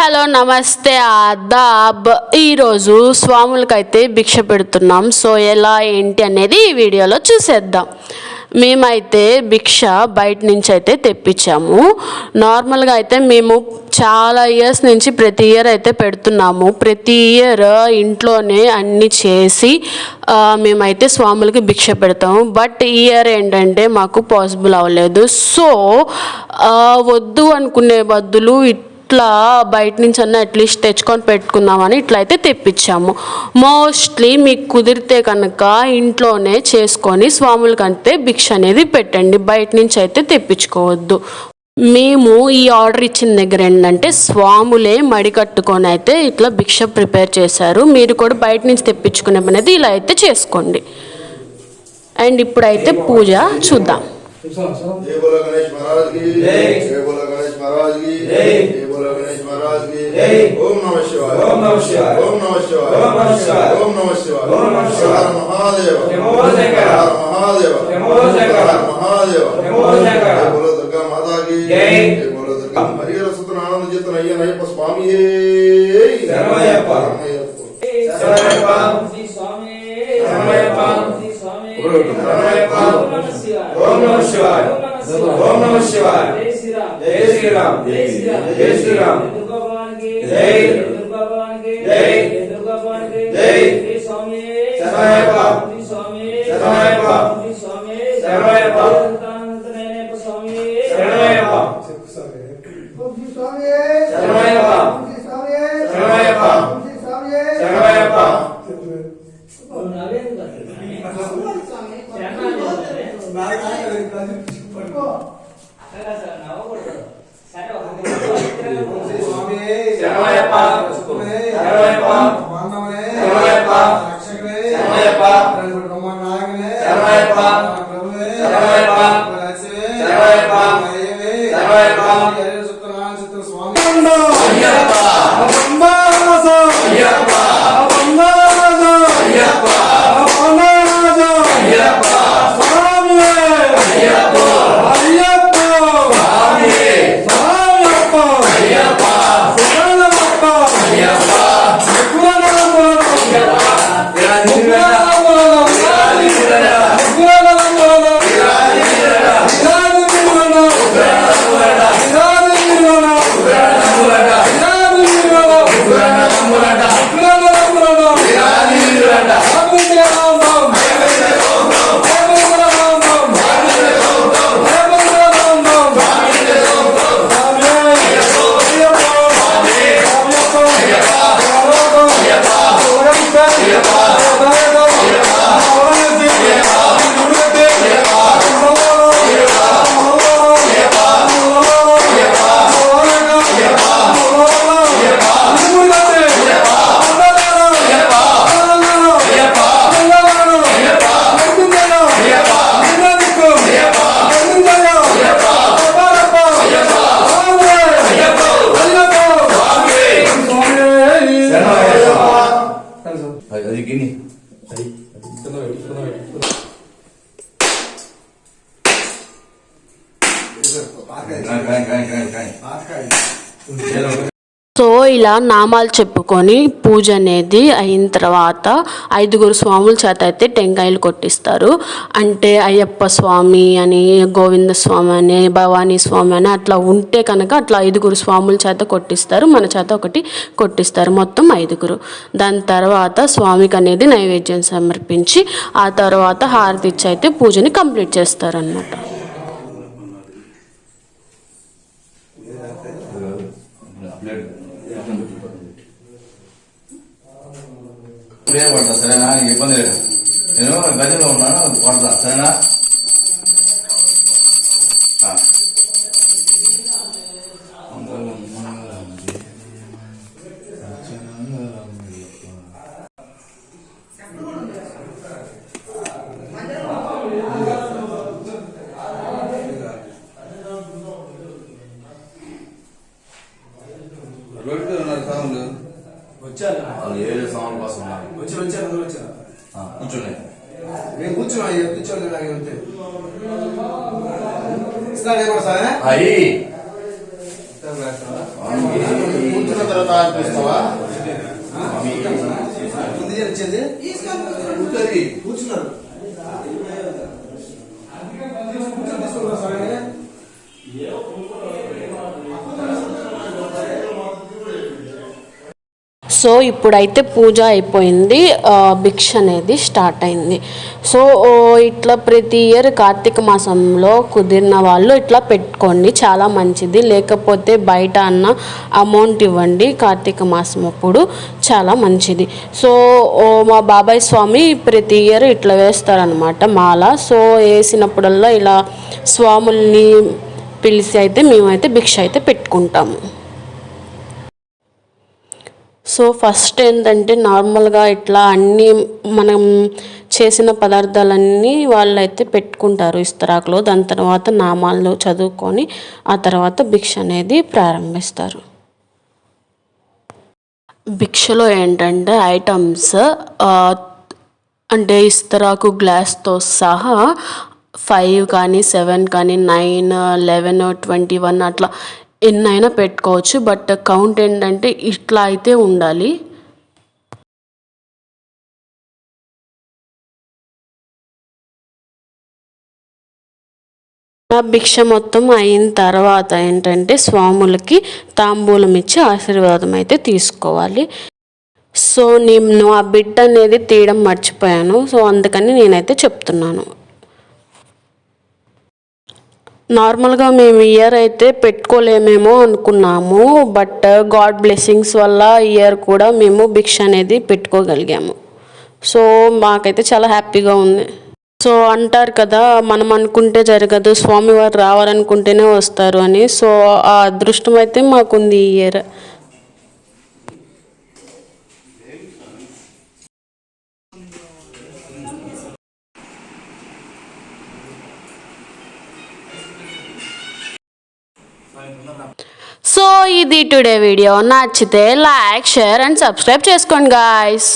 Hello నమస్తే ఆదాబ్. ఈరోజు స్వాములకైతే భిక్ష పెడుతున్నాం. సో ఎలా ఏంటి అనేది ఈ వీడియోలో చూసేద్దాం. మేమైతే భిక్ష బయట నుంచి అయితే తెప్పించాము. నార్మల్గా అయితే మేము చాలా ఇయర్స్ నుంచి ప్రతి ఇయర్ అయితే పెడుతున్నాము. ప్రతి ఇయర్ ఇంట్లోనే అన్ని చేసి మేమైతే స్వాములకి భిక్ష పెడతాము. బట్ ఈ ఇయర్ ఏంటంటే మాకు పాసిబుల్ అవ్వలేదు. సో వద్దు అనుకునే బదులు ఇట్లా బయట నుంచి అన్న అట్లీస్ట్ తెచ్చుకొని పెట్టుకుందామని ఇట్లా అయితే తెప్పించాము. మోస్ట్లీ మీకు కుదిరితే కనుక ఇంట్లోనే చేసుకొని స్వాములకంటే భిక్ష అనేది పెట్టండి. బయట నుంచి అయితే తెప్పించుకోవద్దు. మేము ఈ ఆర్డర్ ఇచ్చిన దగ్గర ఏంటంటే స్వాములే మడి కట్టుకొని అయితే ఇట్లా భిక్ష ప్రిపేర్ చేశారు. మీరు కూడా బయట నుంచి తెప్పించుకునే పని అయితే ఇలా అయితే చేసుకోండి. అండ్ ఇప్పుడైతే పూజ చూద్దాం. जय बोलो गणेश महाराज की जय बोलो गणेश महाराज की जय बोलो गणेश महाराज की ओम नमः शिवाय ओम नमः शिवाय ओम नमः शिवाय ओम नमः शिवाय ओम नमः शिवाय ओम नमः शिवाय महादेव हर महादेव हर महादेव जय बोलो दुर्गा माता की जय बोलो दुर्गा हरिहर सुतन आनंद जितन अय्यन अय्यप स्वामी ఓం నమః శివాయ ఓం నమః శివాయ జై శ్రీరామ్ జై శ్రీరామ్ జై జై జై శరణమయ్యప్ప. శరణయ్యప్ప శరణయ్యప్ప సో ఇలా నామాలు చెప్పుకొని పూజ అనేది అయిన తర్వాత ఐదుగురు స్వాముల చేత అయితే టెంకాయలు కొట్టిస్తారు. అంటే అయ్యప్ప స్వామి అని గోవింద స్వామి అని భవానీ స్వామి అని అట్లా ఉంటే కనుక అట్లా ఐదుగురు స్వాముల చేత కొట్టిస్తారు. మన చేత ఒకటి కొట్టిస్తారు మొత్తం ఐదుగురు. దాని తర్వాత స్వామికి అనేది నైవేద్యం సమర్పించి ఆ తర్వాత హారతి ఇచ్చి అయితే పూజని కంప్లీట్ చేస్తారనమాట ఇప్పుడే పడతా సరేనా నీకు ఇబ్బంది లేదు నేను గదిలో ఉన్నాను పడతా సరేనా వచ్చాను వచ్చాను అందరూ వచ్చాను కూర్చోండి. నేను కూర్చున్నా కూర్చోండి నాకు వెళ్తే కూర్చున్న తర్వాత అనిపిస్తావా కూర్చున్నారు. సో ఇప్పుడైతే పూజ అయిపోయింది భిక్ష అనేది స్టార్ట్ అయింది. సో ఇట్లా ప్రతి ఇయర్ కార్తీక మాసంలో కుదిరిన వాళ్ళు ఇట్లా పెట్టుకోండి చాలా మంచిది. లేకపోతే బయట అన్న అమౌంట్ ఇవ్వండి కార్తీక మాసం అప్పుడు చాలా మంచిది. సో ఓ, మా బాబాయ్ స్వామి ప్రతి ఇయర్ ఇట్లా వేస్తారనమాట మాల. సో వేసినప్పుడల్లా ఇలా స్వాముల్ని పిలిచి అయితే మేమైతే భిక్ష అయితే పెట్టుకుంటాము. సో ఫస్ట్ ఏంటంటే నార్మల్గా ఇట్లా అన్నీ మనం చేసిన పదార్థాలన్నీ వాళ్ళైతే పెట్టుకుంటారు ఇస్తరాకులో. దాని తర్వాత నామాల్లో చదువుకొని ఆ తర్వాత భిక్ష అనేది ప్రారంభిస్తారు. భిక్షలో ఏంటంటే ఐటమ్స్ అంటే ఇస్తరాకు గ్లాస్తో సహా ఫైవ్ కానీ సెవెన్ కానీ నైన్ లెవెన్ ట్వంటీ వన్ అట్లా ఎన్నైనా పెట్టుకోవచ్చు బట్ కౌంట్ ఏంటంటే ఇట్లా అయితే ఉండాలి. భిక్ష మొత్తం అయిన తర్వాత ఏంటంటే స్వాములకి తాంబూలం ఇచ్చి ఆశీర్వాదం అయితే తీసుకోవాలి. సో నేను ఆ బిడ్డ అనేది తీయడం మర్చిపోయాను. సో అందుకని నేనైతే చెప్తున్నాను. నార్మల్గా మేము ఇయర్ అయితే పెట్టుకోలేమేమో అనుకున్నాము బట్ గాడ్ బ్లెస్సింగ్స్ వల్ల ఇయర్ కూడా మేము భిక్ష అనేది పెట్టుకోగలిగాము. సో మాకైతే చాలా హ్యాపీగా ఉంది. సో అంటారు కదా మనం అనుకుంటే జరగదు స్వామివారు రావాలనుకుంటేనే వస్తారు అని. సో ఆ అదృష్టం అయితే మాకుంది ఈ ఇయర్ సో ఇది టుడే వీడియో నచ్చితే లైక్ షేర్ అండ్ సబ్స్క్రైబ్ చేసుకోండి గాయస్